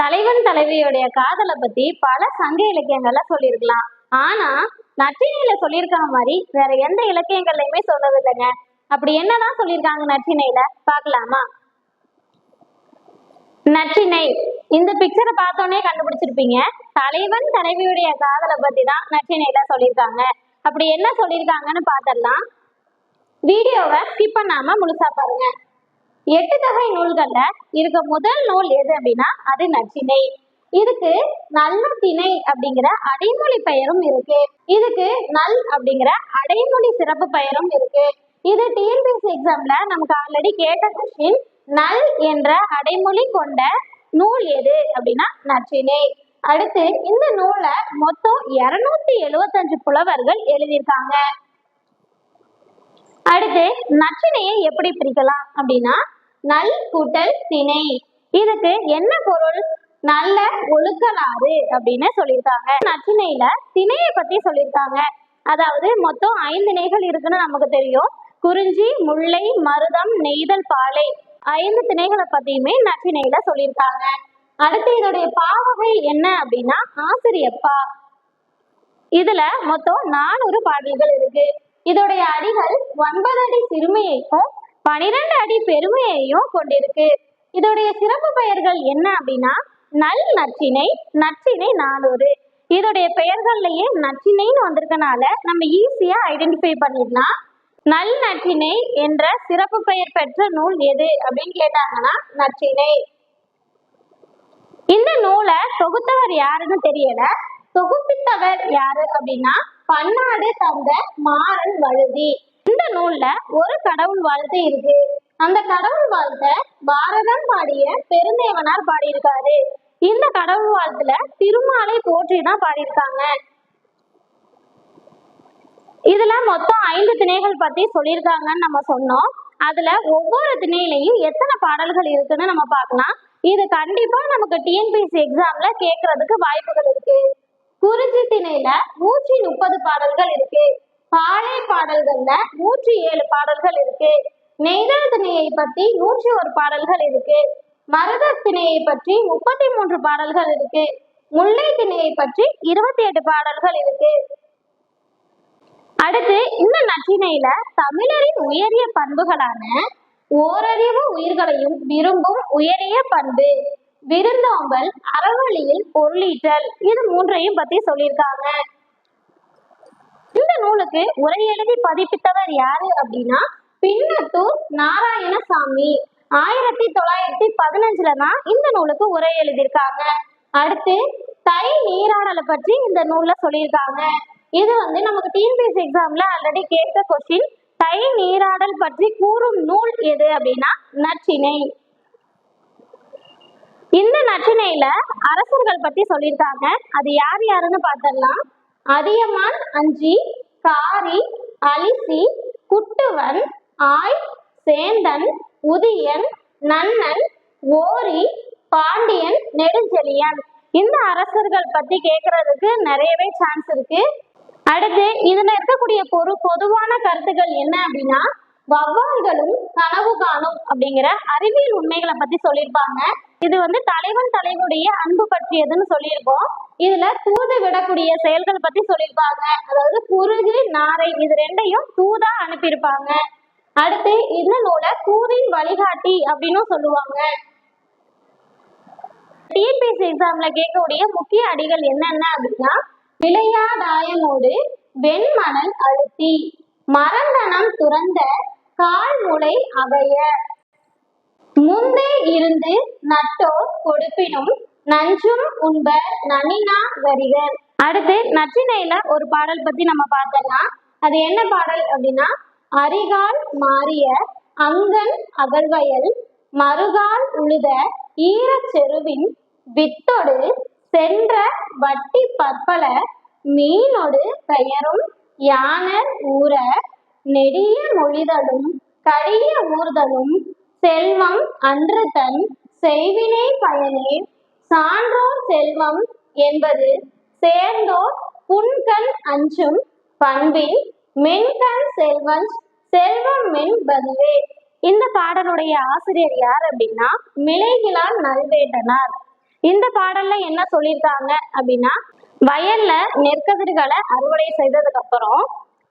தலைவன் தலைவியுடைய காதலை பத்தி பல சங்க இலக்கியங்கள்ல சொல்லியிருக்கலாம். ஆனா நற்றினையில சொல்லியிருக்கிற மாதிரி வேற எந்த இலக்கியங்கள்லயுமே சொன்னது இல்லைங்க அப்படி என்னதான் சொல்லியிருக்காங்க நற்றினையில? பார்க்கலாமா? நற்றினை இந்த பிக்சரை பார்த்தோன்னே கண்டுபிடிச்சிருப்பீங்க. தலைவன் தலைவியுடைய காதலை பத்தி தான் நற்றினையில சொல்லியிருக்காங்க. அப்படி என்ன சொல்லியிருக்காங்கன்னு பார்த்தரலாம் வீடியோவை ஸ்கிப் பண்ணாம முழுசா பாருங்க. எட்டு தொகை நூல்கள்ல இருக்க முதல் நூல் எது அப்படின்னா அது நச்சினை. இதுக்கு நல்ல திணை அப்படிங்கிற அடைமொழி பெயரும் இருக்கு. இதுக்கு நல் அப்படிங்கிற அடைமொழி சிறப்பு பெயரும் இருக்கு. இது டிஎன்பிஎஸ்சி எக்ஸாம்ல நமக்கு ஆல்ரெடி கேட்ட கொஸ்டின் நல் என்ற அடைமொழி கொண்ட நூல் எது அப்படின்னா நச்சினை. அடுத்து இந்த நூலை மொத்தம் இருநூத்தி எழுவத்தஞ்சு புலவர்கள் எழுதியிருக்காங்க. அடுத்து நச்சினையை எப்படி பிரிக்கலாம் அப்படின்னா நல் கூட்டல் திணை. இதுக்கு என்ன பொருள்? நல்ல ஒழுக்கலாறு அப்படின்னு சொல்லியிருக்காங்க. நச்சினையில திணையை பத்தி சொல்லியிருக்காங்க. அதாவது மொத்தம் ஐந்து நெய்கள் இருக்குன்னு நமக்கு தெரியும். குறிஞ்சி முல்லை மருதம் நெய்தல் பாலை. ஐந்து திணைகளை பத்தியுமே நச்சினையில சொல்லியிருக்காங்க. அடுத்து இதோடைய பாவகை என்ன அப்படின்னா ஆசிரியப்பா. இதுல மொத்தம் நானூறு பாடல்கள் இருக்கு. இதோடைய அடிகள் ஒன்பது அடி சிறுமியைக்கும் பனிரெண்டு அடி பெருமையையும் கொண்டிருக்கு. இதோடைய சிறப்பு பெயர்கள் என்ன அப்படின்னா நல் நற்றினை நற்றினை நானூறு. இதோடைய பெயர்கள்லயே நற்றினைன்னு வந்திருக்கனால நம்ம ஈஸியா ஐடென்டிஃபை பண்ணிடலாம். நல் நற்றினை என்ற சிறப்பு பெயர் பெற்ற நூல் எது அப்படின்னு கேட்டாங்கன்னா நற்றினை இந்த நூலை தொகுத்தவர் யாருன்னு தெரியல. தொகுப்பித்தவர் யாரு அப்படின்னா பன்னாடு தந்த மாறன் வழுதி. நூல்ல ஒரு கடவுள் வாழ்த்து இருக்கு. அந்த கடவுள் வாழ்த்த பாரதம் பாடிய பெருந்தேவனார் பாடியிருக்காரு. இந்த கடவுள் வாழ்த்துல திருமாலை போற்றி தான் பாடியிருக்காங்க. இதுல மொத்தம் ஐந்து திணைகள் பத்தி சொல்லியிருக்காங்கன்னு நம்ம சொன்னோம். அதுல ஒவ்வொரு திணையிலையும் எத்தனை பாடல்கள் இருக்குன்னு நம்ம பார்க்கலாம். இது கண்டிப்பா நமக்கு டிஎன்பிஎஸ்சி எக்ஸாம்ல கேட்கறதுக்கு வாய்ப்புகள் இருக்கு. குறிஞ்சி திணையில நூற்றி முப்பது பாடல்கள் இருக்கு. பாலை பாடல்கள்ல நூற்றி ஏழு பாடல்கள் இருக்கு. நெய்தல் திணையை பத்தி நூற்றி ஒரு பாடல்கள் இருக்கு. மரத திணையை பற்றி முப்பத்தி மூன்று பாடல்கள் இருக்கு. முல்லை திணையை பற்றி இருபத்தி எட்டு பாடல்கள் இருக்கு. அடுத்து இந்த நச்சினையில தமிழரின் உயரிய பண்புகளான ஓரறிவு உயிர்களையும் விரும்பும் உயரிய பண்பு விருந்தோம்பல் அறவழியில் பொருளீட்டல் இது மூன்றையும் பத்தி சொல்லியிருக்காங்க. நூலுக்கு உரை எழுதி பதிப்பித்தவர் யாரு அப்படின்னா பின்னத்தூர் நாராயணசாமி. ஆயிரத்தி தொள்ளாயிரத்தி பதினஞ்சுல தான் இந்த நூலுக்கு உரை எழுதியிருக்காங்க. அடுத்து தை நீராடலை பற்றி இந்த நூல்ல சொல்லியிருக்காங்க. இது வந்து நமக்கு டிஎன்பிஎஸ்சி எக்ஸாம்ல ஆல்ரெடி கேட்ட கொஸ்டின் தை நீராடல் பற்றி கூறும் நூல் எது அப்படின்னா நச்சினை இந்த நச்சினையில அரசர்கள் பத்தி சொல்லியிருக்காங்க. அது யார் யாருன்னு பார்த்தோம்னா அதியமான் அஞ்சி காரி அலிசி குட்டுவன் ஆய் சேந்தன் உதியன் நன்னன் ஓரி பாண்டியன் நெடுஞ்செழியன். இந்த அரசர்கள் பத்தி கேட்கறதுக்கு நிறையவே சான்ஸ் இருக்கு. அடுத்து இதுல இருக்கக்கூடிய பொரு பொதுவான கருத்துக்கள் என்ன அப்படின்னா வவ்வால்களும் கனவு காணும் அப்படிங்கிற அறிவியல் உண்மைகளை பத்தி சொல்லியிருப்பாங்க. இது வந்து தலைவன் தலைவனுடைய அன்பு பற்றியதுன்னு சொல்லியிருக்கோம். இதுல தூது விடக்கூடிய செயல்கள் பத்தி சொல்லியிருப்பாங்க. அதாவது குருகு நாரை இது ரெண்டையும் தூதா அனுப்பியிருப்பாங்க. அடுத்து இந்த நூலை தூதின் வழிகாட்டி அப்படின்னும் சொல்லுவாங்க. டிஎன்பிஎஸ்சி எக்ஸாம்ல கேட்கக்கூடிய முக்கிய அடிகள் என்னென்ன அப்படின்னா விளையாடாயமோடு வெண்மணல் அழுத்தி மரந்தனம் துறந்த கால்முளை அவைய. முந்தே இருந்து நட்டோர் கொடுப்பினும் நஞ்சும் உண்ப நனினா வரிகர் அடுத்து நச்சினையில ஒரு பாடல் பத்தி நம்ம பார்த்தோம்னா அது என்ன பாடல் அப்படின்னா அரிகால் மாறிய அங்கன் அகழ்வயல் மறுகால் உழுத ஈரச் செருவின் வித்தொடு சென்ற வட்டி பற்பல மீனொடு பெயரும் யானர் ஊர நெடிய மொழிதலும் கடிய ஊர்தலும் செல்வம் அன்று தன் செய்வினை பயனே. சான்றோர் செல்வம் என்பது சேர்ந்தோர் புன்கண் அஞ்சும் பண்பின் மென்கண் செல்வன் செல்வம் மென் பதுவே இந்த பாடலுடைய ஆசிரியர் யார் அப்படின்னா மிளைகிலால் நல்வேட்டனார். இந்த பாடல்ல என்ன சொல்லியிருக்காங்க அப்படின்னா வயல்ல நெற்கதிர்களை அறுவடை செய்ததுக்கு அப்புறம்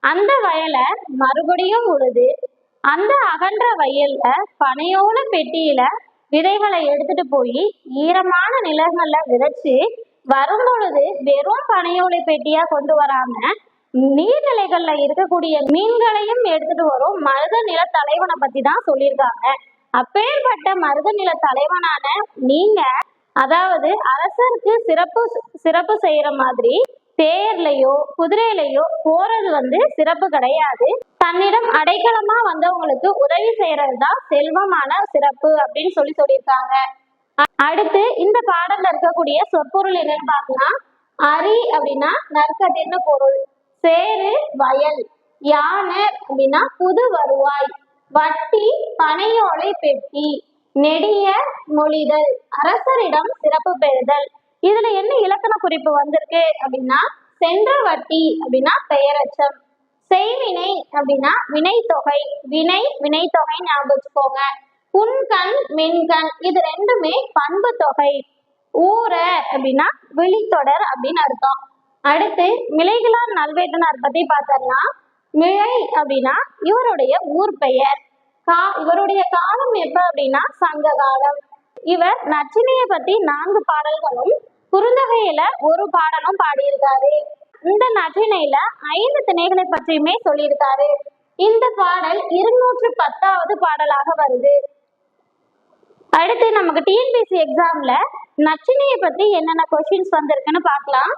அந்த வயலை மறுபடியும் உழுது அந்த அகன்ற வயல்ல பனையோன பெட்டியில விதைகளை எடுத்துட்டு போய் ஈரமான நிலங்கள்ல விதைச்சு வரும் பொழுது வெறும் பனையோலை பெட்டியா கொண்டு வராம நீர்நிலைகள்ல இருக்கக்கூடிய மீன்களையும் எடுத்துட்டு வரும் மருத நில தலைவனை பத்தி தான் சொல்லியிருக்காங்க. அப்பேற்பட்ட மருத நில தலைவனான நீங்க அதாவது அரசருக்கு சிறப்பு சிறப்பு செய்யற மாதிரி தேர்லயோ குதிரையிலயோ போறது வந்து சிறப்பு கிடையாது. தன்னிடம் அடைக்கலமா வந்தவங்களுக்கு உதவி செய்யறது தான் செல்வமான சிறப்பு அப்படின்னு சொல்லி சொல்லியிருக்காங்க. அடுத்து இந்த பாடல்ல இருக்கக்கூடிய சொற்பொருள் என்னன்னு பார்த்தோம்னா அரி அப்படின்னா நற்கதிர்னு பொருள் சேரு வயல் யானை அப்படின்னா புது வருவாய் வட்டி பனையோலை பெட்டி நெடிய மொழிதல் அரசரிடம் சிறப்பு பெறுதல் இதுல என்ன இலக்கண குறிப்பு வந்திருக்கு அப்படின்னா சென்ற வட்டி அப்படின்னா பெயரச்சம். செய்வினை அப்படின்னா வினைத்தொகை. வினை வினைத்தொகை ஞாபகம் வச்சுக்கோங்க. புன்கண் மின்கண் இது ரெண்டுமே பண்பு தொகை. ஊர அப்படின்னா விழித்தொடர் அப்படின்னு அர்த்தம். அடுத்து மிளைகிலார் நல்வேட்டனார் பத்தி பார்த்தோம்னா மிழை அப்படின்னா இவருடைய ஊர் பெயர். கா இவருடைய காலம் எப்ப அப்படின்னா சங்க காலம். இவர் நச்சினைய பத்தி நான்கு பாடல்களும் குறுந்தொகையில ஒரு பாடலும் பாடியிருக்காரு. இந்த நற்றினையில ஐந்து திணைகளை பற்றியுமே சொல்லியிருக்காரு. இந்த பாடல் இருநூற்று பத்தாவது பாடலாக வருது. அடுத்து நமக்கு டிஎன்பிசி எக்ஸாம்ல நச்சினையை பத்தி என்னென்ன கொஸ்டின்ஸ் வந்திருக்குன்னு பார்க்கலாம்.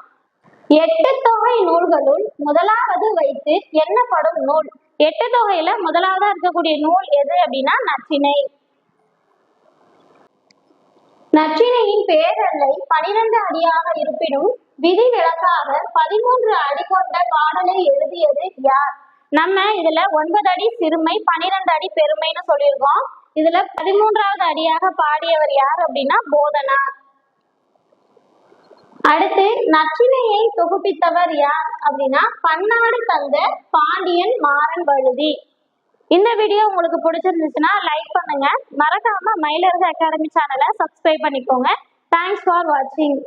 எட்டு தொகை நூல்களுள் முதலாவது வைத்து என்னப்படும் நூல்? எட்டு தொகையில முதலாவதா இருக்கக்கூடிய நூல் எது அப்படின்னா நச்சினை. நற்றினையின் பேரல்லை பனிரெண்டு அடியாக இருப்பினும் விதி விலக்காக பதிமூன்று அடி கொண்ட பாடலை எழுதியது யார்? நம்ம இதுல ஒன்பது அடி சிறுமை பனிரெண்டு அடி பெருமைன்னு சொல்லியிருக்கோம். இதுல பதிமூன்றாவது அடியாக பாடியவர் யார் அப்படின்னா போதனா. அடுத்து நச்சினையை தொகுப்பித்தவர் யார் அப்படின்னா பன்னாடு தந்த பாண்டியன் மாறன் வழுதி. இந்த வீடியோ உங்களுக்கு பிடிச்சிருந்துச்சுன்னா லைக் பண்ணுங்க. மறக்காம மயிலரசு அகாடமி சேனலை சப்ஸ்கிரைப் பண்ணிக்கோங்க. தேங்க்ஸ் ஃபார் வாட்சிங்